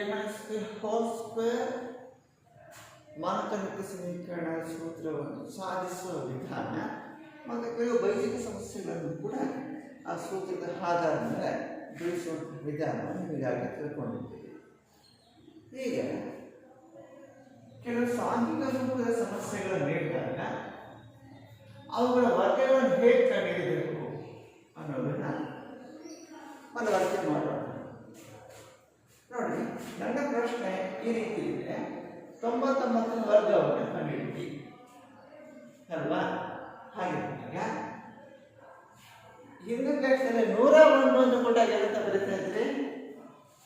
A minus B whole square ಮಾನಕನಿಕ ಸಮೀಕರಣ ಸೂತ್ರವನ್ನು ಸಾಧಿಸುವ ವಿಧಾನ ಮತ್ತು ಕೆಲವು ಬೈದಿಕ ಸಮಸ್ಯೆಗಳನ್ನು ಕೂಡ ಆ ಸೂತ್ರದ ಆಧಾರದ ಮೇಲೆ ಬಿಡಿಸುವಂಥ ವಿಧಾನವನ್ನು ಈಗಾಗಲೇ ತಿಳ್ಕೊಂಡಿದ್ದೀವಿ. ಈಗ ಕೆಲವು ಸಾಂಘಿಕ ರೂಪದ ಸಮಸ್ಯೆಗಳನ್ನು ನೀಡಿದಾಗ ಅವುಗಳ ವರ್ಗಗಳನ್ನು ಹೇಗೆ ಕಂಡುಹಿಡಿಯಬೇಕು ಅನ್ನೋದನ್ನ ಮನವರಿಕೆ ಮಾಡೋಣ. ನೋಡಿ, ನನ್ನ ಪ್ರಶ್ನೆ ಈ ರೀತಿ ಇದೆ. ತೊಂಬತ್ತೊಂಬತ್ತು ವರ್ಗವನ್ನು ಕಂಡುಹಿಡಿದಿ ಅಲ್ವಾ? ಹಾಗಿರುವಾಗ ಹಿಂದಿನ ಲೆಕ್ಕದಲ್ಲಿ ನೂರ ಒಂದು ಅಂತ ಕೊಟ್ಟಾಗ ಏನಂತ ಬರೀತಾ ಇದ್ರಿ?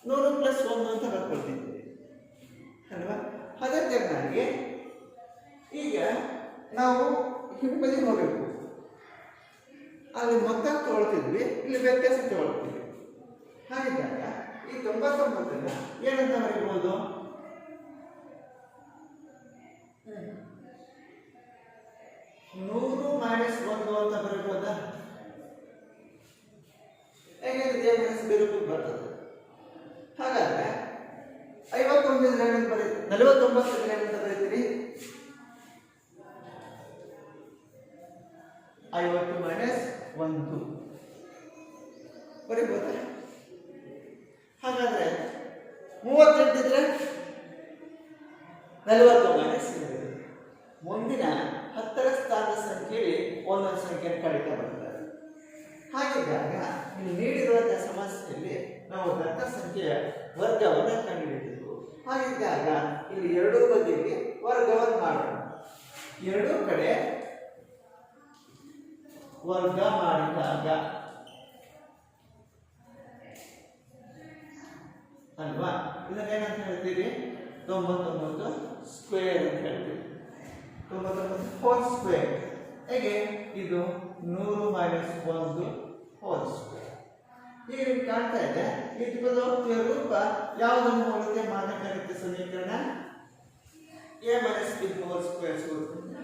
ನೂರು ಪ್ಲಸ್ ಒಂದು ಅಂತ ಬರ್ಕೊಳ್ತಿದ್ವಿ ಅಲ್ವಾ? ಅದೇ ನನಗೆ ಈಗ ನಾವು ಹಿಂಬದಿ ಹೋಗಬೇಕು ಅಲ್ಲಿ ಮೊತ್ತ ತೊಗೊಳ್ತಿದ್ವಿ, ಇಲ್ಲಿ ವ್ಯತ್ಯಾಸ ತೊಗೊಳ್ತೀವಿ. ಈ ತೊಂಬತ್ತೊಂಬತ್ತನ್ನ ಏನಂತ ಬರೀಬಹುದು ನೂರು ಮೈನಸ್ ಒಂದು ಅಂತ ಬರೀಬಹುದ? ಬರ್ತದೆ. ಹಾಗಾದ್ರೆ ಐವತ್ತೊಂದು ಏನಂತ ಬರೀ, ನಲವತ್ತೊಂಬತ್ತು ಅಂತ ಬರೀತೀರಿ. ಐವತ್ತು ಮೈನಸ್ ಒಂದು. ಬರೀಬೋದ ಹಾಗಾದ್ರೆ ಮೂವತ್ತೆಂಟಿದ್ರೆ ನಲವತ್ತು ಮೈನಸ್ ಮುಂದಿನ ಹತ್ತರ ಸ್ಥಾನದ ಸಂಖ್ಯೆಯಲ್ಲಿ ಒಂದೊಂದು ಸಂಖ್ಯೆ ಕಡಿತ ಬರ್ತಾರೆ ಹಾಗಿದ್ದಾಗ ಇಲ್ಲಿ ನೀಡಿರುವಂತಹ ಸಮಸ್ಯೆಯಲ್ಲಿ ನಾವು ದತ್ತ ಸಂಖ್ಯೆಯ ವರ್ಗವನ್ನು ಕಂಡುಹಿಡಿದೆವು ಹಾಗಿದ್ದಾಗ ಇಲ್ಲಿ ಎರಡೂ ಬದಿಯಲ್ಲಿ ವರ್ಗವನ್ನು ಮಾಡೋಣ. ಎರಡೂ ಕಡೆ ವರ್ಗ ಮಾಡಿದಾಗ ಅಲ್ವಾ? ಇದನ್ನೇನಂತ ಹೇಳ್ತೀರಿ? ತೊಂಬತ್ತೊಂಬತ್ತು ಸ್ಕ್ವೇರ್ ಅಂತ ಹೇಳ್ತೀವಿ. ತೊಂಬತ್ತೊಂಬತ್ತು ಹೋಲ್ ಸ್ಕ್ವೇರ್ ಹೇಗೆ? ಇದು ನೂರು ಮೈನಸ್ ಒಂದು ಹೋಲ್ ಸ್ಕ್ವೇರ್ ಈಗ ನಿಮ್ಗೆ ಕಾಣ್ತಾ ಇದೆ. ಈ ತ್ರಿಪದೋಕ್ತಿಯ ರೂಪ ಯಾವುದನ್ನು ಹೋಲುತ್ತೆ? ಮಾನಕರಿತ ಸಮೀಕರಣ A minus B whole square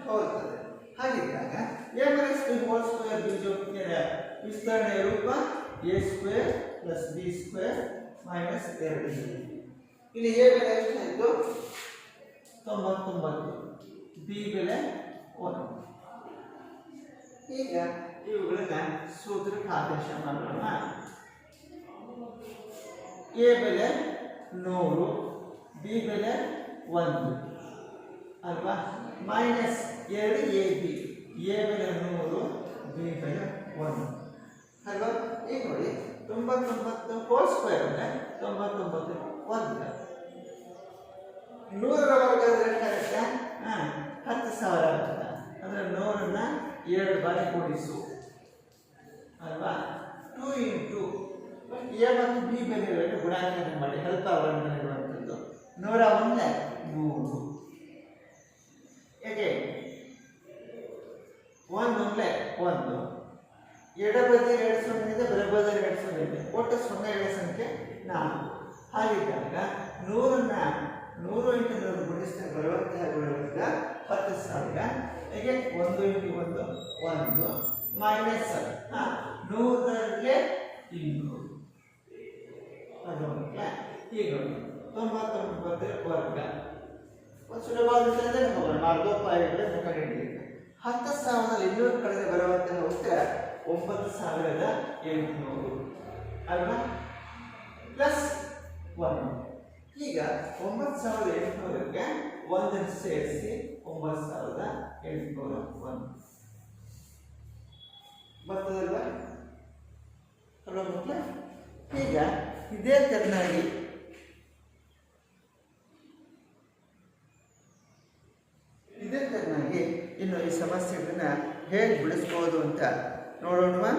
ಹೋಲ್ತದೆ ಹಾಗಿದ್ದಾಗ A minus B whole square ಬೀಜೋಕ್ತಿಯ ವಿಸ್ತರಣೆಯ ರೂಪ A square plus B square minus ಎರಡು ಇಲ್ಲಿ ಎ ಬೆಲೆ ಎಷ್ಟಾಯಿತು ತೊಂಬತ್ತೊಂಬತ್ತು. ಬಿ ಬೆಲೆ ಒಂದು. ಈಗ ಇವುಗಳನ್ನ ಸೂತ್ರಕ್ಕೆ ಆದೇಶ ಮಾಡೋಣ. ಎ ಬೆಲೆ ನೂರು ಬಿ ಬೆಲೆ ಒಂದು. ಅಲ್ವಾ? ಮೈನಸ್ ಎರಡು ಎ ಬಿ ಎ ಬೆಲೆ ನೂರು ಬಿ ಬೆಲೆ ಒಂದು. ಅಲ್ವಾ? ಈಗ ನೋಡಿ. ತೊಂಬತ್ತೊಂಬತ್ತು ಫೋರ್ ಸ್ಕ್ವೇರ್ ಅಂದರೆ ತೊಂಬತ್ತೊಂಬತ್ತು ವರ್ಗ ನೂರರ ವರ್ಗ ಎಷ್ಟಾಗುತ್ತೆ ಹಾಂ, ಹತ್ತು ಸಾವಿರ ಆಗುತ್ತೆ ಅಂದರೆ ನೂರನ್ನ ಎರಡು ಬಾರಿ ಕೂಡಿಸು. ಅಲ್ವಾ? ಟೂ ಇಂಟು ಎ ಮತ್ತು ಬಿ ಬೆಲೆಗಳನ್ನು ಗುಣಾಕಾರ ಮಾಡಿ ಹೆಲ್ಪ್ ಅವಲಂಬನೆಗೊಳ್ಳುವಂಥದ್ದು ನೂರ ಒಂದೇ ನೂರು ಹೇಗೆ ಒಂದು ಒಂದೇ ಒಂದು ಎಡಬದಿ ಎರಡು ಸೊನ್ನೆ ಇದೆ ಬಲಬದಿ ಎರಡು ಸೊನ್ನೆ ಇದೆ ಒಟ್ಟು ಸೊನ್ನೆಗಳ ಸಂಖ್ಯೆ ನಾಲ್ಕು ಹಾಗಿದ್ದಾಗ ನೂರನ್ನ ನೂರು ಇಂಟು ನೂರು ಗುಣಿಸಿದ ಹತ್ತು ಸಾವಿರ. ಹೀಗೆ ಒಂದು ಇಂಟು ಒಂದು ಒಂದು ಮೈನಸ್ ಹಾಂ ನೂರಲ್ಲಿ ಇನ್ನೂರು. ಅದು ಈಗ ನೋಡಿ, ತೊಂಬತ್ತೊಂಬತ್ತರ ವರ್ಗ. ಸುಲಭವಾದ ವಿಷಯದಲ್ಲಿ ಹೋಗೋಣ ಕಡೆ ಕಂಡುಹಿಡಿಯಬೇಕು. ಹತ್ತು ಸಾವಿರದ ಇನ್ನೂರು ಕಡೆಗೆ ಬರುವಂತಹ ಉತ್ತರ ಒಂಬತ್ತು ಸಾವಿರದ ಎಂಟುನೂರು. ಅಲ್ವಾ? ಪ್ಲಸ್ ಒನ್ ಈಗ ಒಂಬತ್ತು ಸಾವಿರದ ಎಂಟುನೂರಕ್ಕೆ ಒಂದನ್ನು ಸೇರಿಸಿ ಒಂಬತ್ತು ಸಾವಿರದ ಎಂಟುನೂರ ಒಂದು ಬರ್ತದಲ್ವಾ ಅಲ್ವಾ ಮಕ್ಕಳೇ ಈಗ ಇದೇ ತೆರನಾಗಿ ಇದೇ ತೆರನಾಗಿ ಇನ್ನು ಈ ಸಮಸ್ಯೆಗಳನ್ನ ಹೇಗೆ ಬಿಡಿಸ್ಬೋದು ಅಂತ ನೋಡೋಣವಾ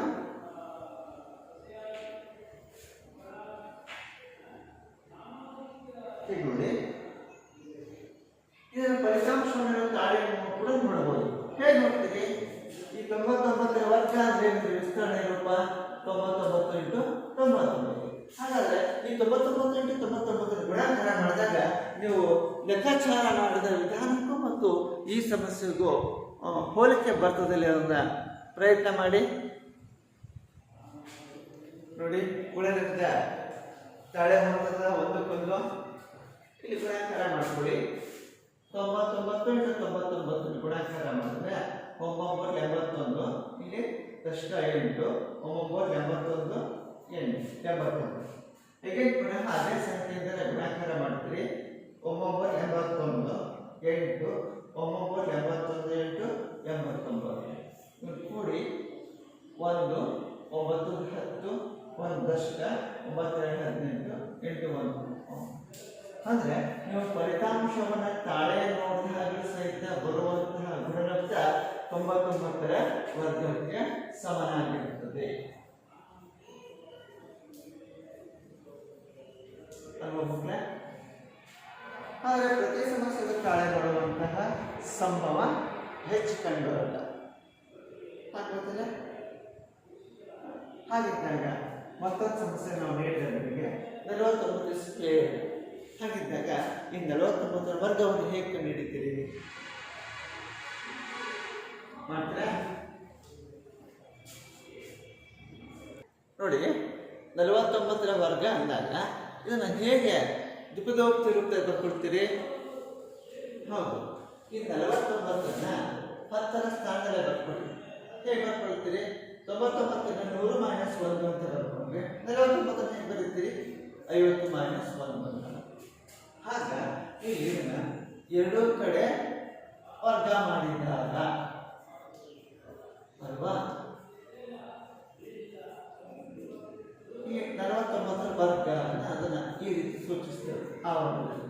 ನೋಡಿ ಇದರ ಫಲಿತಾಂಶವನ್ನು ತಾಳೆ ಕೂಡ ಹೇಗೆ ನೋಡ್ತೀರಿ ಈ ತೊಂಬತ್ತೊಂಬತ್ತರ ವರ್ಗ ಅಂದ್ರೆ ವಿಸ್ತರಣೆ ರೂಪ ತೊಂಬತ್ತೊಂಬತ್ತು ಇಂಟು ತೊಂಬತ್ತೊಂಬತ್ತು. ಹಾಗಾದ್ರೆ ಈ ತೊಂಬತ್ತೊಂಬತ್ತು ಇಂಟು ತೊಂಬತ್ತೊಂಬತ್ತರ ಗುಣಾಕಾರ ಮಾಡಿದಾಗ ನೀವು ಲೆಕ್ಕಾಚಾರ ಮಾಡಿದ ವಿಧಾನಕ್ಕೂ ಮತ್ತು ಈ ಸಮಸ್ಯೆಗೂ ಹೋಲಿಕೆ ಬರ್ತದಲ್ಲಿ ಅದನ್ನ ಪ್ರಯತ್ನ ಮಾಡಿ. ನೋಡಿ ಗುಣಲೆಕ್ಕದ ತಾಳೆ ಹೊಂದದ ಒಂದಕ್ಕೊಂದು. ಇಲ್ಲಿ ಗುಣಾಕಾರ ಮಾಡ್ಕೊಳ್ಳಿ. ತೊಂಬತ್ತೊಂಬತ್ತು ಇಂಟು ತೊಂಬತ್ತೊಂಬತ್ತು ಗುಣಾಕಾರ ಮಾಡಿದ್ರೆ ಒಂಬೊಂಬತ್ತು ಎಂಬತ್ತೊಂದು, ಇಲ್ಲಿ ಕಷ್ಟ ಎಂಟು ಒಂಬೊಂಬತ್ತು ಎಂಬತ್ತೊಂದು ಎಂಟು, ಎಂಬತ್ತೊಂದು. ಹೀಗೆ ಪುನಃ ಅದೇ ಸಂಖ್ಯೆಯಿಂದ ಗುಣಾಕಾರ ಮಾಡ್ತೀರಿ. ಒಂಬೊಂಬತ್ತು ಎಂಬತ್ತೊಂದು ಎಂಟು ಒಂಬೊಂಬತ್ತು ಎಂಬತ್ತೊಂದು ಎಂಟು, ಎಂಬತ್ತೊಂಬತ್ತು. ಕೂಡಿ ಒಂದು, ಒಂಬತ್ತು, ಹತ್ತು ಒಂದು ದಶಕ ಒಂಬತ್ತೆರಡು ಹದಿನೆಂಟು, ಎಂಟು, ಒಂದು. ಅಂದರೆ ನೀವು ಫಲಿತಾಂಶವನ್ನು ತಾಳೆ ನೋಡಿದಾಗಲೂ ಸಹಿತ ಬರುವಂತಹ ಗುಣಲಬ್ಧ ತೊಂಬತ್ತೊಂಬತ್ತರ ವರ್ಗಕ್ಕೆ ಸಮನಾಗಿರುತ್ತದೆ. ಅಲ್ವಾ ಆದರೆ ಪ್ರತಿ ಸಮಸ್ಯೆಗೂ ತಾಳೆ ನೋಡುವಂತಹ ಸಂಭವ ಹೆಚ್ಚು ಕಂಡುಬರಲ್ಲ ಆಗ್ಬೋದಲ್ಲ ಹಾಗಿದ್ದಾಗ ಮತ್ತೊಂದು ಸಮಸ್ಯೆ ನಾವು ಹೇಳಿದ ನಿಮಗೆ ನಲವತ್ತೊಂಬತ್ತು ಸ್ಕ್ವೇರ್ ಹಾಗಿದ್ದಾಗ ಈ ನಲವತ್ತೊಂಬತ್ತರ ವರ್ಗವನ್ನು ಹೇಗೆ ಕಂಡುಹಿಡಿತೀರಿ ಮಾತ್ರ ನೋಡಿ, ನಲವತ್ತೊಂಬತ್ತರ ವರ್ಗ ಅಂದಾಗ ಇದನ್ನು ಹೇಗೆ ದುಃಖದೋಕ್ತಿ ರೂಪದಲ್ಲಿ ಬರ್ಕೊಡ್ತೀರಿ? ಹೌದು, ಈ ನಲವತ್ತೊಂಬತ್ತನ್ನು ಹತ್ತರ ಸ್ಥಾನದಲ್ಲಿ ಬರ್ಕೊಳ್ಳಿ ಹೇಗೆ ಬರ್ಕೊಳ್ತೀರಿ? ತೊಂಬತ್ತೊಂಬತ್ತನ್ನು ನೂರು ಮೈನಸ್ ಒಂದು ಅಂತ ಬರ್ಕೊಂಡ್ರೆ. ನಲವತ್ತೊಂಬತ್ತನ್ನು ಹೇಗೆ ಬರೀತೀರಿ? ಐವತ್ತು ಮೈನಸ್ ಒಂದು ಅಂತ. ಆಗ ಇಲ್ಲಿ ಎರಡೂ ಕಡೆ ವರ್ಗ ಮಾಡಿದಾಗ ಅಲ್ವಾ ನಲವತ್ತೊಂಬತ್ತರ ವರ್ಗ ಅಂತ ಅದನ್ನ ಈ ರೀತಿ ಸೂಚಿಸ್ತೇವೆ ಆ ವರ್ಗದಲ್ಲಿ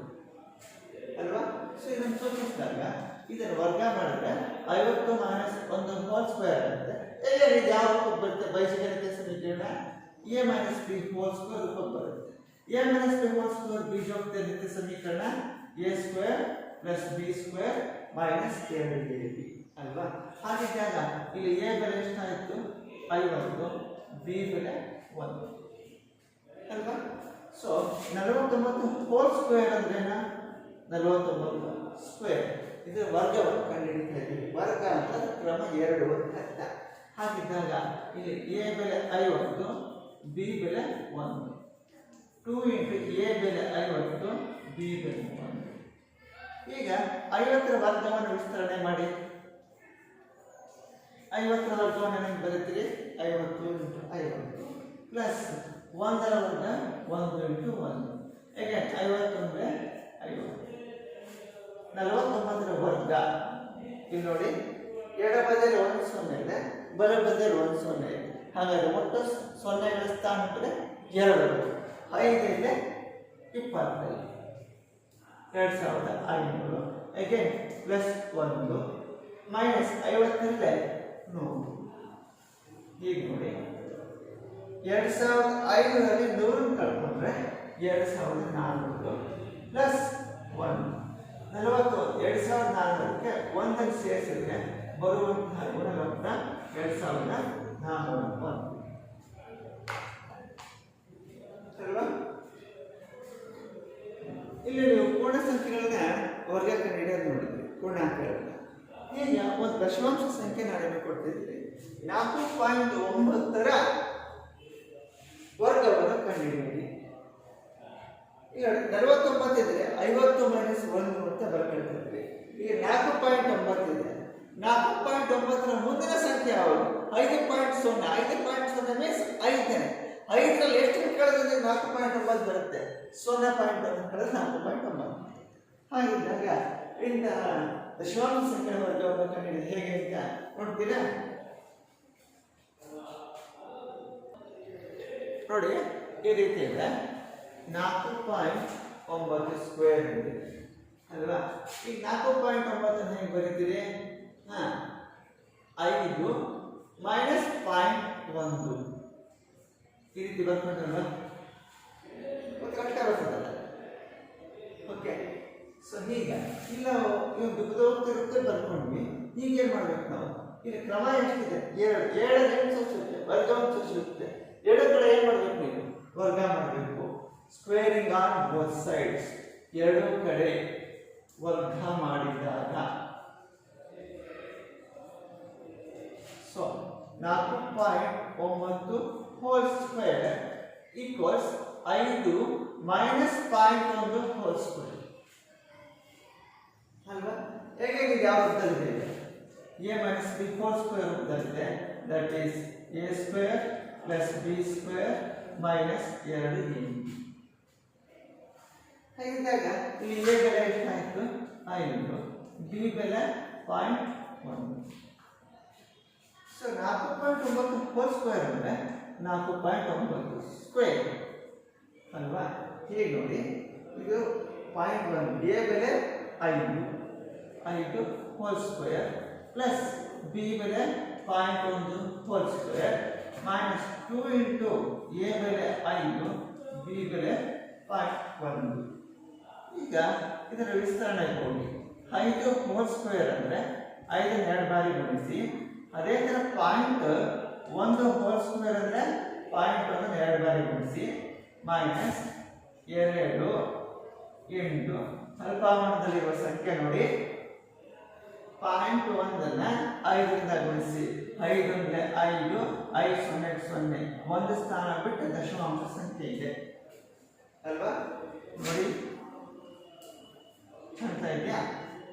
ಅಲ್ವಾ? ಸೊ ಇದನ್ನು ಸೂಚಿಸಿದಾಗ ಇದನ್ನು ವರ್ಗ ಮಾಡಿದ್ರೆ ಐವತ್ತು ಮೈನಸ್ ಒಂದು ಹೋಲ್ ಸ್ಕ್ವೇರ್ ಆಗುತ್ತೆ. ಎಲ್ಲ ಯಾವ ಬರುತ್ತೆ ಬೈಸಗಣಿತ ಸಮೀಕರಣ A minus B whole square ರೂಪಕ್ಕೆ ಬರುತ್ತೆ. ಮೈನಸ್ ಬಿ ಹೋಲ್ ಸ್ಕ್ವೇರ್ ಬೀಜೋಕ್ತ ಸಮೀಕರಣ A square plus B square minus ಎರಡು ಎ ಬಿ ಅಲ್ವಾ? ಹಾಗಿದ್ದಾಗ ಇಲ್ಲಿ ಎ ಬೆಲೆ ಎಷ್ಟಾಯಿತು? ಐವತ್ತು, ಬಿ ಬೆಲೆ ಒಂದು, ಅಲ್ವಾ? ಸೊ ನಲವತ್ತೊಂಬತ್ತು ಹೋಲ್ ಸ್ಕ್ವೇರ್ ಅಂದ್ರೇನ ನಲವತ್ತೊಂಬತ್ತು ಸ್ಕ್ವೇರ್ ಇದು ವರ್ಗವನ್ನು ಕಂಡುಹಿಡಿತಾ ಇದ್ದೀವಿ. ವರ್ಗ ಅಂತ ಕ್ರಮ ಎರಡು ಹತ್ತ ಹಾಗಿದ್ದಾಗ, ಇಲ್ಲಿ ಎ ಬೆಲೆ ಐವತ್ತು, ಬಿ ಬೆಲೆ ಒಂದು. ಟೂ ಇಂಟು ಎ ಬೆಲೆ ಐವತ್ತು, ಬಿ ಬೆಲೆ ಈಗ ಐವತ್ತರ ವರ್ಗವನ್ನು ವಿಸ್ತರಣೆ ಮಾಡಿ. ಐವತ್ತರ ವರ್ಗವನ್ನು ಹೆಂಗೆ ಬರೀತೀರಿ, ಐವತ್ತು ಇಂಟು ಐವತ್ತು. ಪ್ಲಸ್ ಒಂದರ ವರ್ಗ ಒಂದು ಇಂಟು ಒಂದು. ಹೇಗೆ? ಐವತ್ತು ಅಂದರೆ ಐವತ್ತು. ನಲವತ್ತೊಂಬತ್ತರ ವರ್ಗ. ಇಲ್ಲಿ ನೋಡಿ, ಎಡ ಬದಿಯಲ್ಲಿ ಒಂದು ಸೊನ್ನೆ ಇದೆ, ಬಲ ಬದಿಯಲ್ಲಿ ಒಂದು ಸೊನ್ನೆ ಇದೆ. ಹಾಗಾದ್ರೆ ಒಟ್ಟು ಸೊನ್ನೆಗಳ ಸ್ಥಾನ ಕಡೆ ಎರಡು. ಐದರಿಂದ ಇಪ್ಪತ್ತೈದು. ಎರಡು ಸಾವಿರದ ಐನೂರು. ಅಗೇನ್ ಪ್ಲಸ್ ಒಂದು. ಮೈನಸ್ ಐವತ್ತರಲ್ಲೇ ನೂರು. ಈಗ ನೋಡಿ. ಎರಡು ಸಾವಿರದ ಐನೂರಲ್ಲಿ ನೂರು ಕಳ್ಕೊಂಡ್ರೆ ಎರಡು ಸಾವಿರದ ನಾನ್ನೂರು ಪ್ಲಸ್ ಒಂದು. ನಲವತ್ತು ಎರಡು ಸಾವಿರದ ನಾನ್ನೂರಕ್ಕೆ ಒಂದನ್ನು ಸೇರಿಸಿದ್ರೆ ಬರುವಂತಹ ಗುಣಲಬ್ಧ ಎರಡು ಸಾವಿರದ ನಾನ್ನೂರ ಒಂದು ಅಲ್ವಾ ಇಲ್ಲಿ ನೀವು ಪೂರ್ಣ ಸಂಖ್ಯೆಗಳನ್ನ ವರ್ಗ ಕಂಡುಹಿಡಿಯೋದು ನೋಡಿದ್ರಿ ಪೂರ್ಣಾಂಕಗಳನ್ನ ಈಗ ಒಂದು ದಶಮಾಂಶ ಸಂಖ್ಯೆ ನಾನು ನಿಮಗೆ ಕೊಡ್ತಿದ್ರಿ ನಾಲ್ಕು ಪಾಯಿಂಟ್ ಒಂಬತ್ತರ ವರ್ಗವನ್ನು ಕಂಡುಹಿಡಿಯಿರಿ. ಈಗ ನಲವತ್ತೊಂಬತ್ತು ಇದ್ರೆ ಐವತ್ತು ಮೈನಸ್ ಒಂದು ಅಂತ ಬರ್ಕೊಳ್ತಿದ್ವಿ ಈಗ ನಾಲ್ಕು ಪಾಯಿಂಟ್ ಒಂಬತ್ತು ಇದೆ ನಾಲ್ಕು ಪಾಯಿಂಟ್ ಒಂಬತ್ತರ ಮುಂದಿನ ಸಂಖ್ಯೆ ಯಾವುದು? ಐದು ಪಾಯಿಂಟ್ ಸೊನ್ನೆ. ಐದು ಪಾಯಿಂಟ್ ಸೊನ್ನೆ ಮೀನ್ಸ್ ಐದನೇ. ಐದರಲ್ಲಿ ಎಷ್ಟು ಕಳೆದ್ರೆ ನಾಲ್ಕು ಪಾಯಿಂಟ್ ಒಂಬತ್ತು ಬರುತ್ತೆ. ಸೊನ್ನೆ ಪಾಯಿಂಟ್ ಒಂದು ಕಳೆದ್ರೆ ನಾಲ್ಕು ಪಾಯಿಂಟ್ ಒಂಬತ್ತು. ಹಾಗಿದ್ದಾಗ ಇಂತಹ ದಶಮಾಂಶ ಸಂಖ್ಯೆ ವರ್ಗವನ್ನು ಕಂಡಿದೆ ಹೇಗೆ ಅಂತ ನೋಡ್ತೀರಾ? ನೋಡಿ, ಈ ರೀತಿ ಇದೆ. ನಾಲ್ಕು ಪಾಯಿಂಟ್ ಒಂಬತ್ತು ಸ್ಕ್ವೇರ್ ಇದೆ ಅಲ್ವಾ? ಈಗ ನಾಲ್ಕು ಪಾಯಿಂಟ್ ಒಂಬತ್ತನ್ನು ಹೇಗೆ ಬರೀತೀರಿ? ಹಾಂ, ಐದು ಮೈನಸ್ ಪಾಯಿಂಟ್ ಒಂದು. ಈ ರೀತಿ ಬರ್ಕೊಂಡ್ರಲ್ವಾ ಕರೆಕ್ಟ್ ಬರ್ತದಲ್ಲ? ಓಕೆ ಸೊ ಹೀಗೆ. ಇಲ್ಲ ಇವು ದುಃಖದೋಗ್ತಿರುತ್ತೆ ಬರ್ಕೊಂಡ್ವಿ. ಏನು ಮಾಡ್ಬೇಕು ನಾವು? ಇಲ್ಲಿ ಕ್ರಮ ಎಷ್ಟಿದೆ? ಏಳು. ಏಳು ಏನು ಸೂಚಿಸುತ್ತೆ ಒಂದು ಸೂಚಿಸುತ್ತೆ ಏಳು ಕಡೆ ಏನು ಮಾಡಬೇಕು ನೀವು ವರ್ಗ ಮಾಡಬೇಕು. ಸ್ಕ್ವೇರಿಂಗ್ ಆನ್ ಬೋತ್ ಸೈಡ್ಸ್ ಎರಡು ಕಡೆ ವರ್ಗ ಮಾಡಿದಾಗ. ಸೊ ನಾಲ್ಕು ಪಾಯಿಂಟ್ ಒಂಬತ್ತು ಹೋಲ್ ಸ್ಕ್ವೇರ್ ಈಕ್ವಲ್ಸ್ ಐದು ಮೈನಸ್ ಪಾಯಿಂಟ್ ಒಂದು ಹೋಲ್ ಸ್ಕ್ವೇರ್ ಹೇಗೆ ಇದು? ಯಾವ ರೂಪದಲ್ಲಿದೆ? A minus B four square ರೂಪದಲ್ಲಿದೆ. That is A square plus B square minus ಎರಡು ಎ ಹಾಗಿದ್ದಾಗ ಇಲ್ಲಿ ಎ ಬೆಲೆ ಎಷ್ಟಾಯಿತು ಐದು ಬಿ ಬೆಲೆ ಪಾಯಿಂಟ್ ಒಂದು ಸೊ ನಾಲ್ಕು ಪಾಯಿಂಟ್ ಒಂಬತ್ತು ಫೋರ್ ಸ್ಕ್ವೇರ್ ಅಂದರೆ ನಾಲ್ಕು ಪಾಯಿಂಟ್ ಒಂಬತ್ತು ಸ್ಕ್ವೇರ್ ಅಲ್ವಾ ಹೀಗೆ ನೋಡಿ ಇದು ಪಾಯಿಂಟ್ ಒನ್ ಎ ಬೆಲೆ ಐದು ಐದು ಹೋಲ್ ಸ್ಕ್ವೇರ್ ಪ್ಲಸ್ ಬಿ ಬೆಲೆ ಪಾಯಿಂಟ್ ಒಂದು whole square minus two into A ಬೆಲೆ ಐದು ಬಿ ಬೆಲೆ ಪಾಯಿಂಟ್ ಒಂದು. ಈಗ ಇದರ ವಿಸ್ತರಣೆ ಹೋಗಿ ಐದು ಹೋಲ್ ಸ್ಕ್ವೇರ್ ಅಂದರೆ ಐದು ಎರಡು ಬಾರಿ ಗುಣಿಸಿ, ಅದೇ ಥರ ಪಾಯಿಂಟ್ ಒಂದು ಹೋಲ್ ಸ್ಕ್ವೇರ್ ಅಂದರೆ ಪಾಯಿಂಟ್ ಒಂದನ್ನು ಎರಡು ಬಾರಿ ಗುಣಿಸಿ ಮೈನಸ್ ಎರಡು ಎಂಟು. ಅಲ್ಪಾವರಣದಲ್ಲಿರುವ ಸಂಖ್ಯೆ ನೋಡಿ. ಪಾಯಿಂಟ್ ಒಂದನ್ನು ಐದರಿಂದ ಗುಣಿಸಿ, ಐದು ಅಂದರೆ ಐದು ಐದು ಸೊನ್ನೆ ಸೊನ್ನೆ. ಒಂದು ಸ್ಥಾನ ಬಿಟ್ಟು ದಶಮಾಂಶ ಸಂಖ್ಯೆ ಇದೆ. ಅಲ್ವಾ? ನೋಡಿ. ಅಂತ ಇದೆಯಾ?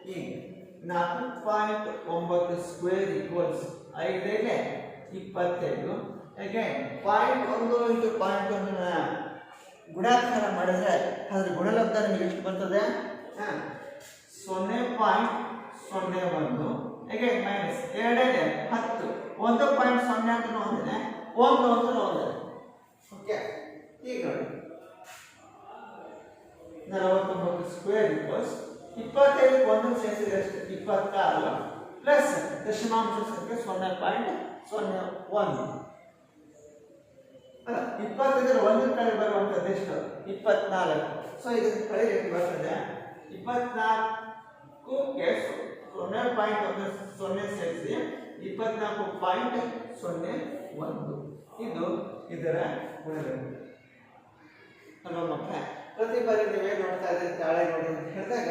ಈಗ ನಾಲ್ಕು ಪಾಯಿಂಟ್ ಒಂಬತ್ತು ಸ್ಕ್ವೇರ್ ಈಕ್ವಲ್ಸ್ ಐದಕ್ಕೆ ಇಪ್ಪತ್ತೈದು ಯಾಕೆ ಪಾಯಿಂಟ್ ಒಂದು ಇಂಟು ಪಾಯಿಂಟ್ ಒಂದನ್ನ ಗುಣಾಕಾರ ಮಾಡಿದ್ರೆ ಅದ್ರ ಗುಣಲಬ್ಧ ನಿಮಗೆ ಎಷ್ಟು ಬರ್ತದೆ? ಹಾ. ಸೊನ್ನೆ ಪಾಯಿಂಟ್ ಸೊನ್ನೆ ಒಂದು. ಹೇಗೆ ಮೈನಸ್ ಎರಡನೇ ಹತ್ತು. ಒಂದು ಪಾಯಿಂಟ್ ಸೊನ್ನೆ ಅಂತ ಒಂದಿದೆ ಒಂದು ಅಂತ ಒಂದಿದೆ ಓಕೆ, ಈಗ ನಲವತ್ತೊಂಬತ್ತು ಸ್ಕ್ವೇರ್ ಇಕ್ವಲ್ಸ್ ಇಪ್ಪತ್ತೈದು ಒಂದು ಸೇರಿಸಿದ್ರೆ ಎಷ್ಟು? ಇಪ್ಪತ್ತಾರು ಪ್ಲಸ್ ದಶಮಾಂಶ ಸಂಖ್ಯೆ ಸೊನ್ನೆ ಪಾಯಿಂಟ್ ಸೊನ್ನೆ ಒಂದು. ಅಲ್ಲ, ಇಪ್ಪತ್ತೈದರ ಒಂದು ಕಡೆ ಬರುವಂಥದ್ದು ಎಷ್ಟು? ಇಪ್ಪತ್ನಾಲ್ಕು. ಸೊ ಇದನ್ನು ಕಡೆ ಎಷ್ಟು ಬರ್ತದೆ. ಇಪ್ಪತ್ನಾಲ್ಕು ಸೊನ್ನೆ ಪಾಯಿಂಟ್ ಒಂದು ಸೊನ್ನೆ ಸೇರಿಸಿ ಇಪ್ಪತ್ನಾಲ್ಕು ಪಾಯಿಂಟ್ ಸೊನ್ನೆ ಒಂದು. ಇದು ಇದರ ಗುಣಲಬ್ಧ ಅಲ್ವಾ ಮಕ್ಕಳ? ಪ್ರತಿ ಬಾರಿ ನೀವೇ ನೋಡ್ತಾ ಇದ್ರೆ ತಾಳೆ ನೋಡಿ ಅಂತ ಹೇಳಿದಾಗ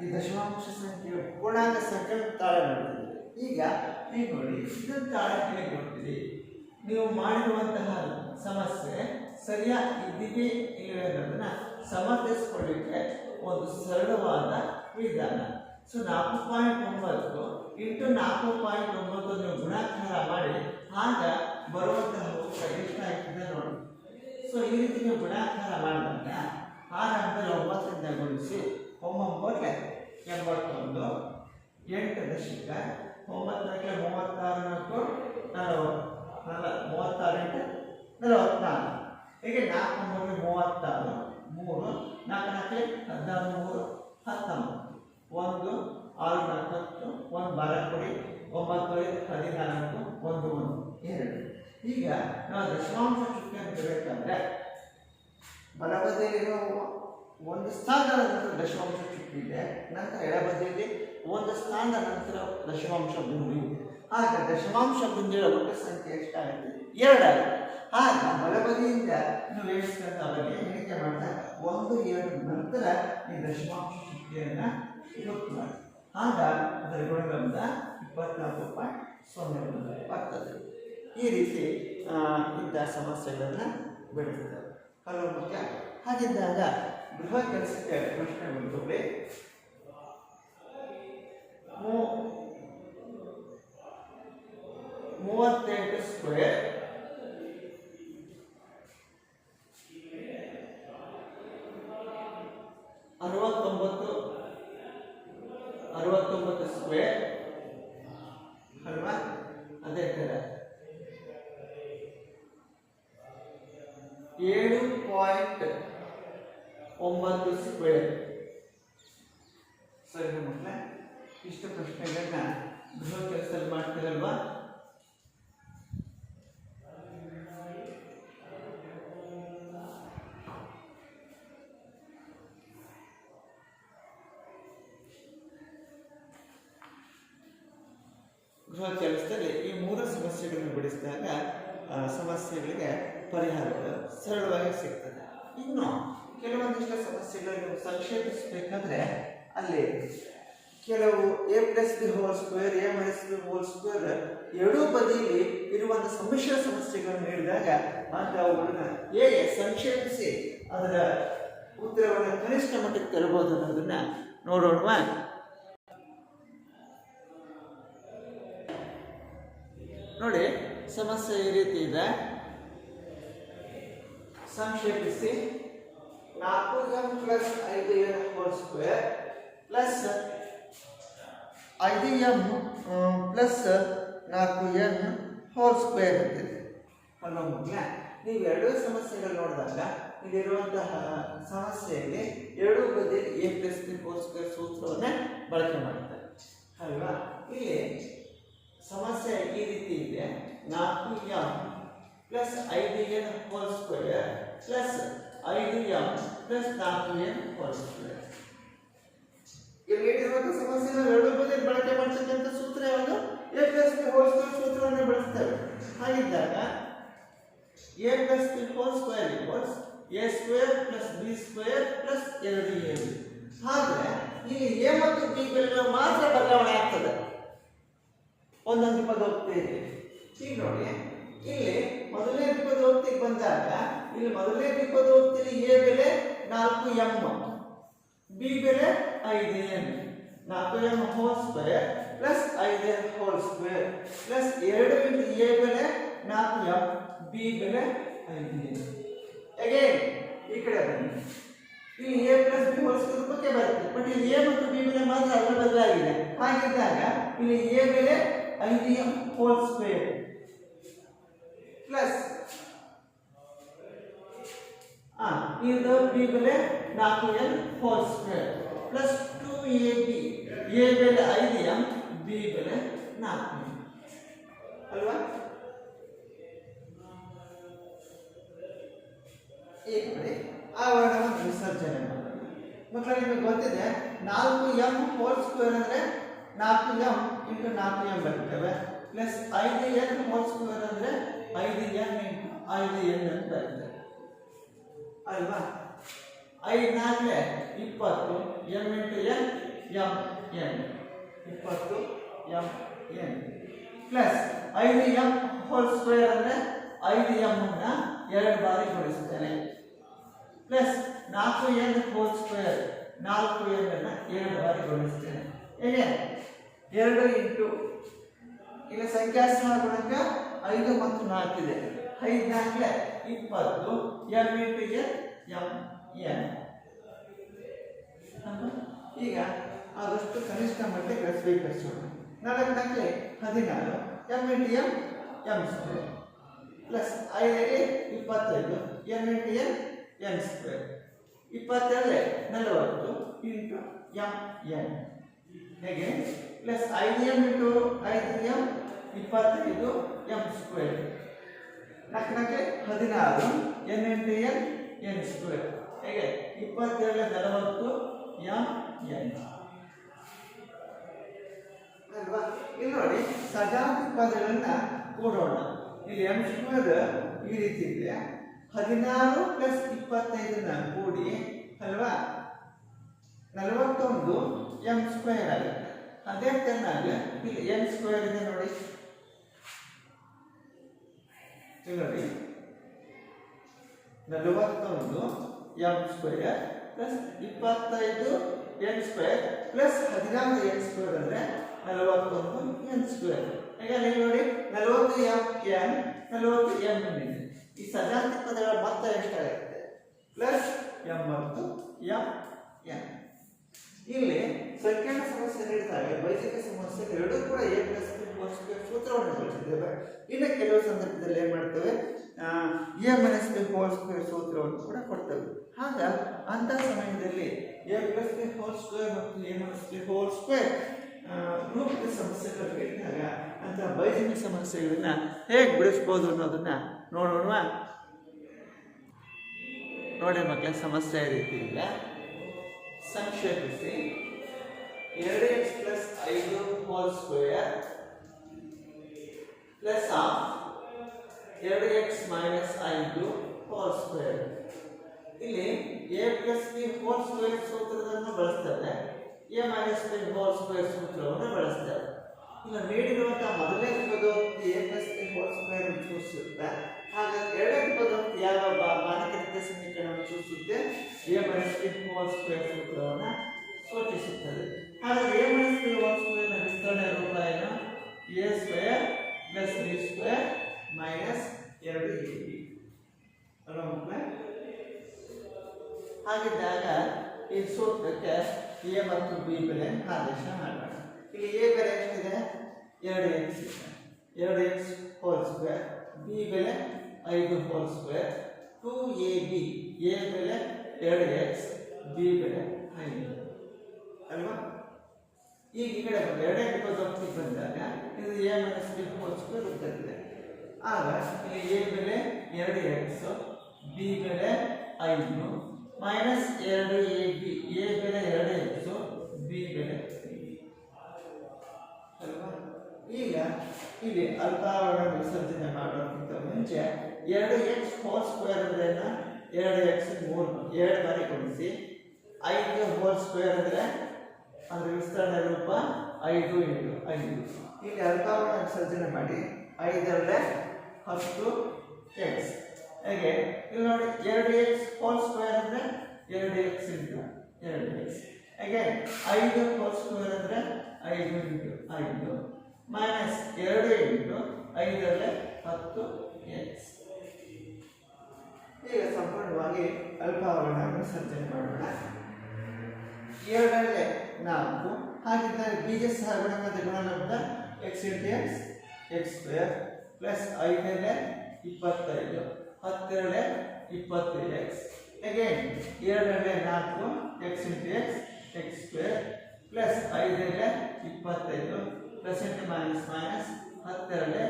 ಈ ದಶಮಾಂಶ ಸಂಖ್ಯೆ ಪೂರ್ಣಾಂಗ ಸಂಖ್ಯೆ ತಾಳೆ ನೋಡ್ತೀವಿ. ಈಗ ನೀವು ನೋಡಿ, ಇದನ್ನು ತಾಳೆ ಹೇಗೆ ನೋಡ್ತೀರಿ? ನೀವು ಮಾಡಿರುವಂತಹ ಸಮಸ್ಯೆ ಸರಿಯಾಗಿ ಇದ್ದೀವಿ ಇಲ್ಲವೇ ಅನ್ನೋದನ್ನ ಸಮರ್ಥಿಸ್ಕೊಳ್ಳಿಕ್ಕೆ ಒಂದು ಸರಳವಾದ ವಿಧಾನ. ಸೊ ನಾಲ್ಕು ಪಾಯಿಂಟ್ ಒಂಬತ್ತು ಇಂಟು ನಾಲ್ಕು ಪಾಯಿಂಟ್ ಒಂಬತ್ತು ನೀವು ಗುಣಾಕಾರ ಮಾಡಿ ಆಗ ಬರುವಂತಹ ಉತ್ತರ ಎಷ್ಟಾಗ್ತದೆ ನೋಡಿ. ಸೊ ಈ ರೀತಿ ನೀವು ಗುಣಾಕಾರ ಮಾಡಿದಾಗ ಆರು ಹಂತದಲ್ಲಿ ಒಂಬತ್ತರಿಂದ ಗುಣಿಸಿ ಒಂಬೊಂಬತ್ತಲೆ ಎಂಬತ್ತೊಂದು, ಎಂಟು ದಶಕ, ಒಂಬತ್ತಕ್ಕೆ ಮೂವತ್ತಾರು ನಾಲ್ಕು ನಲವತ್ತು, ನಲ, ಮೂವತ್ತಾರು ಎಂಟು ನಲವತ್ನಾಲ್ಕು. ಹೀಗೆ ನಾಲ್ಕು ಮೂರು ಮೂವತ್ತಾರು, ಮೂರು, ನಾಲ್ಕು ನಾಲ್ಕು ಹದಿನಾರು ಮೂರು, ಹತ್ತೊಂಬತ್ತು. ಒಂದು ಆರು ನಾಲ್ಕು ಒಂದು ಬಾರ ಕೊಡಿ, ಒಂಬತ್ತು ಐದು ಹದಿನಾಲ್ಕು, ಒಂದು ಒಂದು. ಎರಡು. ಈಗ ನಾವು ದಶಮಾಂಶ ಚುಕ್ಕಿಯನ್ನು ತೆಗೆದುಕೊಂಡ್ರೆ ಬಲಬದಿಯಲ್ಲಿರುವ ಒಂದು ಸ್ಥಾನದ ನಂತರ ದಶಮಾಂಶ ಚುಕ್ಕಿ ಇದೆ, ನಂತರ ಎಡಬದಿಯಲ್ಲಿ ಒಂದು ಸ್ಥಾನದ ನಂತರ ದಶಮಾಂಶ ಬಿಂದು. ಇದೆ ಆಗ ದಶಮಾಂಶ ಬಿಂದುಗಳ ಒಟ್ಟು ಸಂಖ್ಯೆ ಎಷ್ಟಾಗುತ್ತೆ? ಎರಡಾಗುತ್ತೆ. ಆಗ ಬಲಬದಿಯಿಂದ ನೀವು ಎಣಿಸ್ಕೊಂಡ ಬಗ್ಗೆ ಎಣಿಕೆ ಮಾಡಿದಾಗ ಒಂದು, ಎರಡು, ನಂತರ ಈ ದಶಮಾಂಶ ಚುಕ್ಕಿಯನ್ನು ಮಾಡಿ ಆಗ ಅದರ ಗುಣಗಂಧ ಇಪ್ಪತ್ನಾಲ್ಕು ಪಾಯಿಂಟ್ ಸೊನ್ನೆ ಒಂದು ಆಗ್ತದೆ ಈ ರೀತಿ ಇಂಥ ಸಮಸ್ಯೆಗಳನ್ನು ಬಿಡುತ್ತದೆ. ಹಲವು ಮುಖ್ಯ. ಹಾಗಿದ್ದಾಗ ಗೃಹ ಕೆಲಸಕ್ಕೆ ಪ್ರಶ್ನೆ ಬಂದರೆ ಮೂವತ್ತೆಂಟು ಸ್ಕ್ವೇರ್ ಅರವತ್ತೊಂಬತ್ತು ಅರವತ್ತೊಂಬತ್ತು ಸ್ಕ್ವೇರ್ ಅಲ್ವಾ ಅದೇ ಥರ ಏಳು ಪಾಯಿಂಟ್ ಒಂಬತ್ತು ಸ್ಕ್ವೇರ್ ಸರಿ ಮಕ್ಕಳೇ ಇಷ್ಟು ಪ್ರಶ್ನೆಗಳನ್ನ ಗೃಹ ಕೆಲಸದಲ್ಲಿ ಮಾಡ್ತೀರಲ್ವಾ? ಯಾಕಂದರೆ ಅಲ್ಲಿ ಕೆಲವು A plus B whole square A minus B whole square ಎರಡೂ ಬದಿಯಲ್ಲಿ ಇರುವಂಥ ಸಮ್ಮಿಶ್ರ ಸಮಸ್ಯೆಗಳನ್ನು ನೀಡಿದಾಗ ಅಂತವುಗಳನ್ನ ಹೇಗೆ ಸಂಕ್ಷೇಪಿಸಿ ಅದರ ಉತ್ತರವನ್ನು ಕನಿಷ್ಠ ಮಟ್ಟಕ್ಕೆ ತರಬಹುದು ಅನ್ನೋದನ್ನು ನೋಡೋಣ ನೋಡಿ, ಸಮಸ್ಯೆ ಈ ರೀತಿ ಇದೆ. ಸಂಕ್ಷೇಪಿಸಿ. ನಾಲ್ಕು ಎಂ ಪ್ಲಸ್ ಐದು ಎನ್ ಹೋಲ್ ಸ್ಕ್ವೇರ್ ಪ್ಲಸ್ ಐದು ಎಂ ಪ್ಲಸ್ ನಾಲ್ಕು ಎನ್ ಹೋಲ್ ಸ್ಕ್ವೇರ್ ಅಂತಿದೆ ಅಲ್ವಾ ಮಕ್ಕಳೇ ನೀವು ಎರಡೂ ಸಮಸ್ಯೆಗಳು ನೋಡಿದಾಗ ಇಲ್ಲಿರುವಂತಹ ಸಮಸ್ಯೆಯಲ್ಲಿ ಎರಡೂ ಬದಿಯಲ್ಲಿ A plus B whole square ಸೂತ್ರವನ್ನೇ ಬಳಕೆ ಮಾಡ್ತಾರೆ ಅಲ್ವಾ ಇಲ್ಲಿ ಸಮಸ್ಯೆ ಈ ರೀತಿ ಇದೆ ನಾಲ್ಕು ಎಂ ಪ್ಲಸ್ ಐದು ಎನ್ ಹೋಲ್ ಸ್ಕ್ವೇರ್ ಪ್ಲಸ್ ಐದು ಎಂ ಪ್ಲಸ್ ನಾಲ್ಕು ಎಂ ಹೋಲ್ ಸ್ಕ್ವೇರ್ ಇಲ್ಲಿ ನೀಡಿರುವಂತಹ ಸಮಸ್ಯೆನ ಎರಡು ಬದಿಯಲ್ಲಿ ಬಳಕೆ ಮಾಡ್ತಕ್ಕಂಥ ಸೂತ್ರ ಯಾವುದು? A plus B whole square ಸೂತ್ರವನ್ನು ಬಳಸ್ತೇವೆ. ಹಾಗಿದ್ದಾಗ A plus B whole square equals A square plus B square plus ಎರಡು ಎ ಬಿ ಆದರೆ ಇಲ್ಲಿ ಎ ಮತ್ತು ಬಿ ಬೆಲೆಗಳು ಮಾತ್ರ ಬದಲಾವಣೆ ಆಗ್ತದೆ. ಒಂದೊಂದು ಪದ ಪದೋಕ್ತಿಯಲ್ಲಿ ಈಗ ನೋಡಿ, ಇಲ್ಲಿ ಮೊದಲನೇ ದ್ವಿಪದೋಕ್ತಿಗೆ ಬಂದಾಗ ಇಲ್ಲಿ ಮೊದಲನೇ ದ್ವಿಪದೋಕ್ತಿಯಲ್ಲಿ ಎ ಬೆಲೆ ನಾಲ್ಕು ಎಂ ಬಿ ಬೆಲೆ ಐದು ಎಂ. ನಾಲ್ಕು ಎಂ ಹೋಲ್ ಸ್ಕ್ವೇರ್ ಪ್ಲಸ್ ಐದು ಎಂ ಹೋಲ್ ಸ್ಕ್ವೇರ್ ಪ್ಲಸ್ ಎರಡು ಇಂಟು ಎ ಬೆಲೆ ನಾಲ್ಕು ಎಂ, ಬಿ ಬೆಲೆ ಐದು ಎಂ. ಅಗೇನ್ ಈ ಕಡೆ ಬನ್ನಿ. ಇಲ್ಲಿ A plus B whole square ರೂಪಕ್ಕೆ ಬರುತ್ತೆ. ಬಟ್ ಇಲ್ಲಿ ಎ ಮತ್ತು ಬಿ ಬೆಲೆ ಮಾತ್ರ ಅದರ ಬದಲಾಗಿದೆ. ಹಾಗಿದ್ದಾಗ ಇಲ್ಲಿ ಎ ಬೆಲೆ ಐದು ಎಂ ಹೋಲ್ ಸ್ಕ್ವೇರ್ ಪ್ಲಸ್ ಇದು ಬಿ ಬೆಲೆ ನಾಲ್ಕು N whole square plus two A B A ಬೆಲೆ ಐದು ಎಂ ಬಿ ಬೆಲೆ ನಾಲ್ಕು ಎಂ ಅಲ್ವಾ ಈ ಕಡೆ ಆ ವರ್ಣವನ್ನು ವಿಸರ್ಜನೆ ಮಾಡೋಣ ನಿಮಗೆ ಗೊತ್ತಿದೆ ನಾಲ್ಕು ಎಂ ಹೋಲ್ ಸ್ಕ್ವೇರ್ ಅಂದರೆ ನಾಲ್ಕು ಎಂ ಇಂಟು ನಾಲ್ಕು ಎಂ ಬರ್ತೇವೆ ಪ್ಲಸ್ ಐದು ಎನ್ ಹೋಲ್ ಸ್ಕ್ವೇರ್ ಅಂದರೆ ಐದು ಎನ್ ಇಂಟು ಐದು ಎನ್ ಅಂತ ಬರ್ತದೆ ಅಲ್ವಾ? ಐದು ನಾಲ್ಕಲೆ ಇಪ್ಪತ್ತು M into N, M, N. ಇಪ್ಪತ್ತು ಎಂ, ಎನ್. ಪ್ಲಸ್ ಐದು ಎಂ ಹೋಲ್ ಸ್ಕ್ವೇರ್ ಅಂದರೆ ಐದು ಎಮ್ನ ಎರಡು ಬಾರಿ ಗುಣಿಸ್ತೇನೆ ಪ್ಲಸ್ ನಾಲ್ಕು ಎನ್ ಹೋಲ್ ಸ್ಕ್ವೇರ್ ನಾಲ್ಕು ಎನ್ನನ್ನು ಎರಡು ಬಾರಿ ಗುಣಿಸ್ತೇನೆ ಹೇಗೆ? ಎರಡು ಇಂಟು, ಈಗ ಸಂಖ್ಯಾಸ್ತ್ರ ಗುಣಕ ಐದು ಮತ್ತು ನಾಲ್ಕಿದೆ ಐದು ನಾಲ್ಕಲೆ ಇಪ್ಪತ್ತು ಎಂ ವಿ ಪಿಗೆ ಎಂ, ಎನ್. ಈಗ ಆದಷ್ಟು ಕನಿಷ್ಠ ಮಟ್ಟಿಗೆ ಸ್ವೀಕರಿಸೋಣ ನಾಲ್ಕು ನಾಲ್ಕಲೆ ಹದಿನಾರು M T M M square plus ಐದಕ್ಕೆ ಇಪ್ಪತ್ತೈದು M T M N square ಇಪ್ಪತ್ತೆರಡೇ ನಲವತ್ತು ಇಂಟು ಎಂ ಎನ್. ಹೇಗೆ? ಪ್ಲಸ್ ಐದು ಎಂ ಇಂಟು ಐದು ಎಂ, ಇಪ್ಪತ್ತೈದು ಎಂ ಸ್ಕ್ವೇರ್ ನಾಲ್ಕು ನಾಲ್ಕು ಹದಿನಾರು N into N N square ಹೇಗೆ? ಇಪ್ಪತ್ತೇಳು ನಲವತ್ತು, ಎಂ, ಎನ್. ಅಲ್ವಾ? ಇಲ್ಲಿ ನೋಡಿ ಸಜಾತಿ ಪದಗಳನ್ನ ಕೂಡೋಣ. ಇಲ್ಲಿ ಎಂ ಸ್ಕ್ವೇರ್ ಈ ರೀತಿ ಇದೆ. ಹದಿನಾರು ಪ್ಲಸ್ ಇಪ್ಪತ್ತೈದನ್ನ ಕೂಡಿ, ಅಲ್ವಾ? ನಲವತ್ತೊಂದು ಎಂ ಸ್ಕ್ವೇರ್ ಆಗುತ್ತೆ. ಅದೇ ಚೆನ್ನಾಗಿ ಇಲ್ಲಿ ಎನ್ ಸ್ಕ್ವೇರ್ ಇದೆ ನೋಡಿ. ನೋಡಿ ನಲವತ್ತೊಂದು ಎಂ ಸ್ಕ್ವೇರ್ ಪ್ಲಸ್ ಇಪ್ಪತ್ತೈದು ಎನ್ ಸ್ಕ್ವೇರ್ ಪ್ಲಸ್ ಹದಿನಾಲ್ಕು ಎನ್ ಸ್ಕ್ವೇರ್ ಅಂದರೆ ನಲವತ್ತೊಂದು ಎನ್ ಸ್ಕ್ವೇರ್ ಹಾಗೆ ನೋಡಿ, ನಲವತ್ತು ಎಂ ಎನ್ ನಲವತ್ತು ಎಂ ಇದೆ. ಈ ಸಜಾತಿ ಪದಗಳ ಮೊತ್ತ ಎಷ್ಟಾಗುತ್ತೆ? ಪ್ಲಸ್ ಎಂಬತ್ತು ಎಂ ಎನ್ ಇಲ್ಲಿ ಸಂಕೀರ್ಣ ಸಮಸ್ಯೆ ನೀಡಿದಾಗ ವೈದ್ಯಕೀಯ ಸಮಸ್ಯೆ ಎರಡೂ ಕೂಡ ಎ ಪ್ಲಸ್ ಬಿ ಸೂತ್ರವನ್ನು ಬಳಸಿದ್ದೇವೆ ಇನ್ನು ಕೆಲವು ಸಂದರ್ಭದಲ್ಲಿ ಏನು ಮಾಡ್ತೇವೆ? A minus B whole square ಸೂತ್ರವನ್ನು ಕೂಡ ಕೊಡ್ತೇವೆ. ಆಗ ಅಂಥ ಸಮಯದಲ್ಲಿ A plus B whole square ಮತ್ತು A minus B whole square ರೂಪದ ಸಮಸ್ಯೆಗಳು ಕೇಳಿದಾಗ ಅಂಥ ವೈದಿಕ ಸಮಸ್ಯೆಗಳನ್ನ ಹೇಗೆ ಬಿಡಿಸ್ಬೋದು ಅನ್ನೋದನ್ನ ನೋಡೋಣ ನೋಡಿ ಮಕ್ಕಳ ಸಮಸ್ಯೆ ಈ ರೀತಿ ಇದೆ ಸಂಕ್ಷೇಪಿಸಿ. ಎರಡು ಎಕ್ಸ್ ಪ್ಲಸ್ ಐದು ಹೋಲ್ ಸ್ಕ್ವೇರ್ ಪ್ಲಸ್ ಆಫ್ ಎರಡು ಎಕ್ಸ್ ಮೈನಸ್ ಐದು ಹೋಲ್ ಸ್ಕ್ವೇರ್ ಇಲ್ಲಿ A plus B whole square ಸೂತ್ರವನ್ನು ಬಳಸ್ತೇವೆ. A minus B whole square ಸೂತ್ರವನ್ನು ಬಳಸ್ತೇವೆ. ಇನ್ನು ನೀಡಿರುವಂತಹ ಮೊದಲನೇ ಪದೋಕ್ತಿ A plus B whole square ಸೂಚಿಸುತ್ತೆ. ಹಾಗಾಗಿ ಎರಡನೇ ಪದೋಕ್ತಿ ಯಾವ ಬ- ಮಾನಕ ಸಮೀಕರಣವನ್ನು ಸೂಚಿಸುತ್ತೆ? A minus B whole square ಸೂತ್ರವನ್ನು ಸೂಚಿಸುತ್ತದೆ. ಹಾಗಿದ್ದಾಗ ಈ ಸೂತ್ರಕ್ಕೆ ಎ ಮತ್ತು ಬಿ ಬೆಲೆ ಆದೇಶ ಮಾಡೋಣ ಇಲ್ಲಿ ಎ ಬೆಲೆ ಎಷ್ಟಿದೆ? ಎರಡು ಎಕ್ಸ್ ಇದೆ. ಎರಡು ಎಕ್ಸ್ ಹೋಲ್ ಸ್ಕ್ವೇರ್, ಬಿ ಬೆಲೆ ಐದು whole square, two A B. A ಬೆಲೆ ಎರಡು ಎಕ್ಸ್, ಬಿ ಬೆಲೆ ಐದು. ಅಲ್ವಾ? ಈಗ ಈ ಕಡೆ ಬಂದು ಎರಡೇ ಡಿಪೋಸಿಟ್ ಬಂದಾಗ ಇದು A minus B whole square ಬರ್ತದೆ ಆಗ ಎ ಬೆಲೆ ಎರಡು ಎಕ್ಸ್, ಬಿ ಬೆಲೆ ಐದು. ಮೈನಸ್ ಎರಡು ಎ ಬಿ, ಎ ಬೆಲೆ ಎರಡು ಎಕ್ಸು ಬಿ ಬೆಲೆ ಈಗ ಇಲ್ಲಿ ಅಲ್ಪಾವರಣ ವಿಸರ್ಜನೆ ಮಾಡೋಕ್ಕಿಂತ ಮುಂಚೆ ಎರಡು ಎಕ್ಸ್ ಹೋಲ್ ಸ್ಕ್ವೇರ್ ಏನು? ಎರಡು ಎಕ್ಸ್ ಮೂರು. ಎರಡು ಬಾರಿ ಕೊಡಿಸಿ ಐದು ಹೋಲ್ ಸ್ಕ್ವೇರ್ ಅಂದ್ರೆ ಅದರ ವಿಸ್ತರಣೆ ರೂಪ ಐದು ಇಂಟು ಐದು. ಇಲ್ಲಿ ಅಲ್ಪಾವರಣ ವಿಸರ್ಜನೆ ಮಾಡಿ. ಐದರಲ್ಲೇ ಹತ್ತು ಎಕ್ಸ್. ಹಾಗೆ? ಇಲ್ಲಿ ನೋಡಿ ಎರಡು ಎಕ್ಸ್ ಹೋಲ್ ಸ್ಕ್ವೇರ್ ಅಂದರೆ ಎರಡು ಎಕ್ಸ್ ಇಂಟು ಎರಡು ಎಕ್ಸ್ ಹಾಗೆ? ಐದು ಹೋಲ್ ಸ್ಕ್ವೇರ್ ಅಂದರೆ ಐದು ಇಂಟು ಐದು. ಮೈನಸ್ ಎರಡು ಇಂಟು ಐದರಲ್ಲೇ ಹತ್ತು ಎಕ್ಸ್ ಈಗ ಸಂಪೂರ್ಣವಾಗಿ ಅಲ್ಪಾವರಣ ವಿಸರ್ಜನೆ ಮಾಡೋಣ. ಎರಡರಲ್ಲೇ ನಾಲ್ಕು. ಹಾಗಿದ್ದರೆ ಬೀಜ ಸಹಗುಣಕದ ಗುಣಲಬ್ಧ X into X X square plus ಐದರಲ್ಲೇ ಇಪ್ಪತ್ತೈದು. ಹತ್ತೆರಡೇ ಇಪ್ಪತ್ತು ಎಕ್ಸ್ ಅಗೇನ್ ಎರಡೆರಡೆ ನಾಲ್ಕು X into X X square plus ಐದೇಳೆ ಇಪ್ಪತ್ತೈದು ಪ್ಲಸ್ ಇಂಟು ಮೈನಸ್ ಮೈನಸ್ ಹತ್ತೆರಡೆ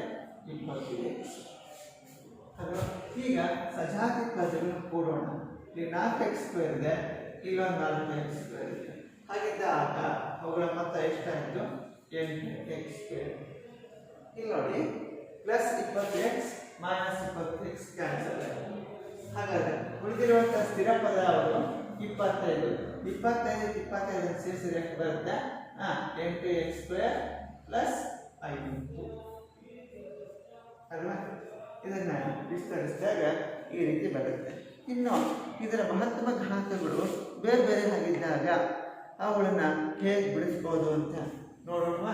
ಇಪ್ಪತ್ತು ಎಕ್ಸ್ ಅಲ್ವಾ? ಈಗ ಸಜಾತಿ ಪದಗಳನ್ನು ಕೂಡೋಣ. ಇಲ್ಲಿ ನಾಲ್ಕು ಎಕ್ಸ್ ಸ್ಕ್ವೇರ್ ಇದೆ, ಇಲ್ಲೊಂದು ನಾಲ್ಕು ಎಕ್ಸ್ ಸ್ಕ್ವೇರ್ ಇದೆ. ಹಾಗಿದ್ದಾಗ ಅವುಗಳ ಮೊತ್ತ ಎಷ್ಟಾಯಿತು? ಎಂಟು ಎಕ್ಸ್ ಸ್ಕ್ವೇರ್ ಇಲ್ಲಿ ನೋಡಿ ಪ್ಲಸ್ ಇಪ್ಪತ್ತು ಎಕ್ಸ್ ಮೈನಸ್ ಇಪ್ಪತ್ತು ಎಕ್ಸ್ ಕ್ಯಾನ್ಸಲ್ ಹಾಗಾದ್ರೆ ಉಳಿದಿರುವಂಥ ಸ್ಥಿರ ಪದ ಯಾವುದು? ಇಪ್ಪತ್ತೈದು. ಇಪ್ಪತ್ತೈದು ಇಪ್ಪತ್ತೈದು ಸೇರಿಸಿದ್ರೆ ಬರುತ್ತೆ. ಹಾಂ, ಎಂಟು ಎಕ್ಸ್ ಸ್ಕ್ವೇರ್ ಪ್ಲಸ್ ಐದು. ಅಲ್ವಾ? ಇದನ್ನ ವಿಸ್ತರಿಸಿದಾಗ ಈ ರೀತಿ ಬರುತ್ತೆ. ಇನ್ನು ಇದರ ಮಹತ್ವ ಘಾತಗಳು ಬೇರೆ ಬೇರೆ ಆಗಿದ್ದಾಗ ಅವುಗಳನ್ನ ಹೇಗೆ ಬಿಡಿಸ್ಬೋದು ಅಂತ ನೋಡೋಣ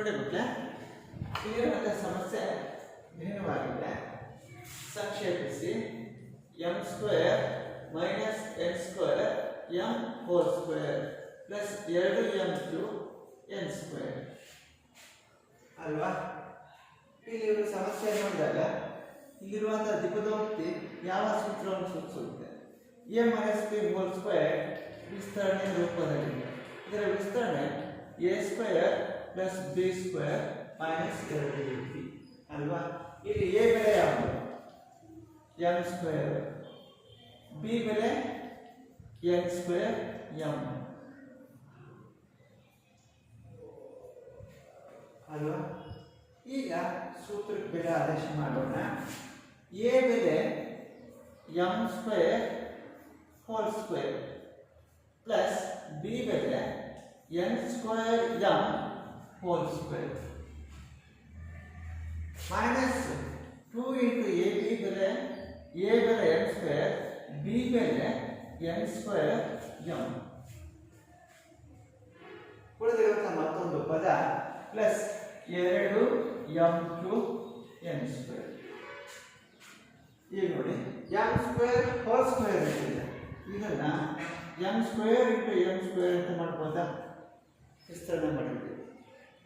ನೋಡಿ ಮಕ್ಕಳೇ ಇಲ್ಲಿರುವಂಥ ಸಮಸ್ಯೆ ಭಿನ್ನವಾಗಿದೆ. ಸಂಕ್ಷೇಪಿಸಿ. M square minus N square M four square plus ಎರಡು ಎಂ ಟು ಎನ್ ಸ್ಕ್ವೇರ್ ಅಲ್ವಾ? ಇಲ್ಲಿ ಇವರು ಸಮಸ್ಯೆ ನೋಡಿದಾಗ ಇಲ್ಲಿರುವಂಥ ದಿಪದೋಕ್ತಿ ಯಾವ ಸೂತ್ರವನ್ನು ಸೂಚಿಸುತ್ತೆ? A minus B whole square ವಿಸ್ತರಣೆ ರೂಪದಲ್ಲಿದೆ. ಇದರ ವಿಸ್ತರಣೆ A square plus B square minus ಎರಡು ಎ ಬಿ ಅಲ್ವಾ ಇಲ್ಲಿ ಎ ಬೆಲೆ ಯಾವುದು ಎಂ ಸ್ಕ್ವೇರ್ ಬಿ ಬೆಲೆ ಎನ್ ಸ್ಕ್ವೇರ್ ಎಂ ಅಲ್ವಾ ಈಗ ಸೂತ್ರಕ್ಕೆ ಬೆಲೆ ಆದೇಶ ಮಾಡೋಣ ಎ ಬೆಲೆ M square whole square plus B ಬೆಲೆ N square M square minus two into A B ಬೆಲೆ ಎ ಬೆಲೆ ಎನ್ square ಬಿ ಬೆಲೆ ಎನ್ square m. ಉಳಿದಿರುವಂಥ ಮತ್ತೊಂದು ಪದ ಪ್ಲಸ್ ಎರಡು ಎಂ ಟು ಎನ್ ಸ್ಕ್ವೇರ್ ಈಗ ನೋಡಿ ಎಂ ಸ್ಕ್ವೇರ್ ಹೋಲ್ ಸ್ಕ್ವೇರ್ ಇದೆ. ಇದನ್ನ M square into M square ಅಂತ ಮಾಡ್ಬೋದಾ? ವಿಸ್ತರಣೆ ಮಾಡಿದ್ವಿ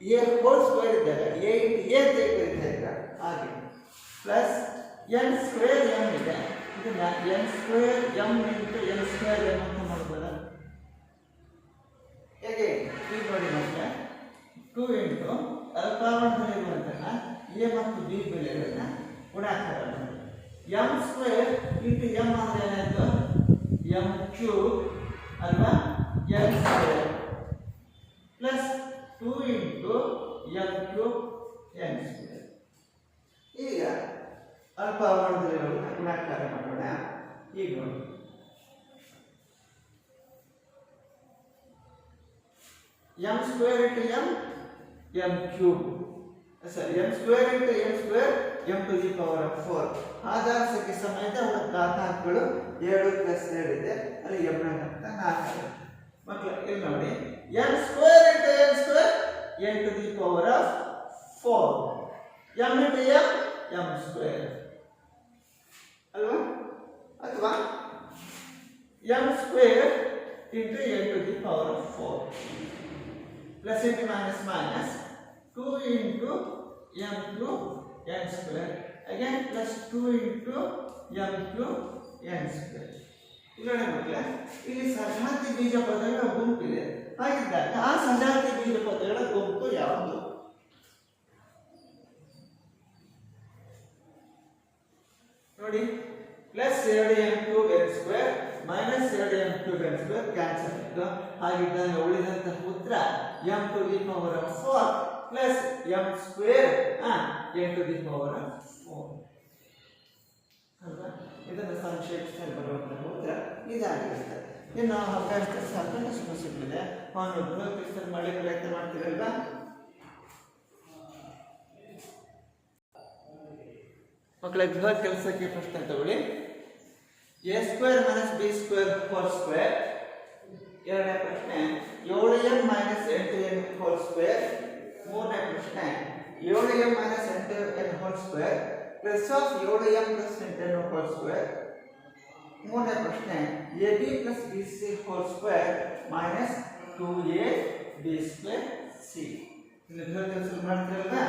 ಎ ಹೋಲ್ ಸ್ಕ್ವೇರ್ ಇದ್ದಾಗ ಎ ಇಂಟು ಎ ಅಂತ ಹಾಗೆ. ಪ್ಲಸ್ ಎನ್ ಸ್ಕ್ವೇರ್ ಎಂ ಇದೆ. ಇದನ್ನ N square M into N square M ಅಂತ ಮಾಡ್ಬೋದಾ? ಹೇಗೆ? ಈಗ ನೋಡಿ ಮತ್ತೆ. ಟೂ ಇಂಟು ಅಲ್ಪಾವಣದಲ್ಲಿರುವಂತಹ ಎ ಮತ್ತು ಬಿ ಬೆಲೆಗಳನ್ನ ಕೂಡ ಮಾಡಿ ಎಂ ಸ್ಕ್ವೇರ್ ಇಂಟು ಎಂ ಅಂದ್ರೆ ಏನಾಯ್ತು? ಎಂ ಕ್ಯೂ ಅಲ್ವಾ? N square plus two into M cube N square ಈಗ ಅಲ್ಪಾವಣದಲ್ಲಿರುವಂತಹ ಗುಣಾಕಾರ ಮಾಡೋಣ. ಈಗ ನೋಡಿ. M square into M M cube ಸರಿ M square into M square M to G power of four ಆಧಾರ ಸಂಖ್ಯೆ ಸಮೇತ ಅವರ ಘಾತಾಂಕಗಳು ಎರಡು ಪ್ಲಸ್ ಇದೆ. ಅಲ್ಲಿ ಎಂ ಅಂತ ನಾಲ್ಕು. ಮಕ್ಕಳು ಇಲ್ಲಿ ನೋಡಿ M square into M square N to the power of four M into M M square ಅಲ್ವಾ ಅಥವಾ M square into N to the power of four plus into minus minus two into M to N square again plus two into M to N square ಇಲ್ಲ ಸಜಾತಿ ಬೀಜ ಪದಗಳ ಗುಂಪಿದೆ ಹಾಗಿದ್ದಾಗ ಆ ಸಜಾತಿ ಬೀಜ ಪದಗಳ ಗುಂಪು ಯಾವುದು? ನೋಡಿ ಪ್ಲಸ್ ಎರಡು M to N square minus ಎರಡು M to N square cancel ಆಯಿತು. ಹಾಗಿದ್ದಾಗ ಉಳಿದಂತಹ ಉತ್ತರ M to the power of four plus M square N to the power of four ಅಲ್ವಾ? ಇದನ್ನು ಸಂಕ್ಷೇಪಿಸಿದಲ್ಲಿ ಬರುವಂತಹ ಉತ್ತರ. ಇದಾಗಿರುತ್ತೆ ಇನ್ನು ಅವಕಾಶ ಸಾಕಷ್ಟು ಸಮಸ್ಯೆಗಳಿದೆ ಅವನು ಬೃಹತ್ ಮಾಡಿ ಪ್ರಯತ್ನ ಮಾಡ್ತೀರಲ್ವಾ? ಮಕ್ಕಳ, ಗೃಹ ಕೆಲಸಕ್ಕೆ ಪ್ರಶ್ನೆ ತಗೊಳ್ಳಿ. A square minus b square four square ಎರಡನೇ ಪ್ರಶ್ನೆ, ಏಳು ಎಂ ಮೈನಸ್ ಎಂಟು ಎನ್ ಹೋಲ್ ಸ್ಕ್ವೇರ್ ಮೂರನೇ ಪ್ರಶ್ನೆ, ಏಳು ಎಂ ಮೈನಸ್ ಎಂಟು n whole square plus of ಏಳು ಎಂ ಪ್ಲಸ್ ಎಂಟು ಎನ್ ಹೋಲ್ ಸ್ಕ್ವೇರ್ ಮೂರನೇ ಪ್ರಶ್ನೆ. A b plus b c whole square minus two a b square c ಕೆಲಸ ಮಾಡ್ತಿರಲ್ವಾ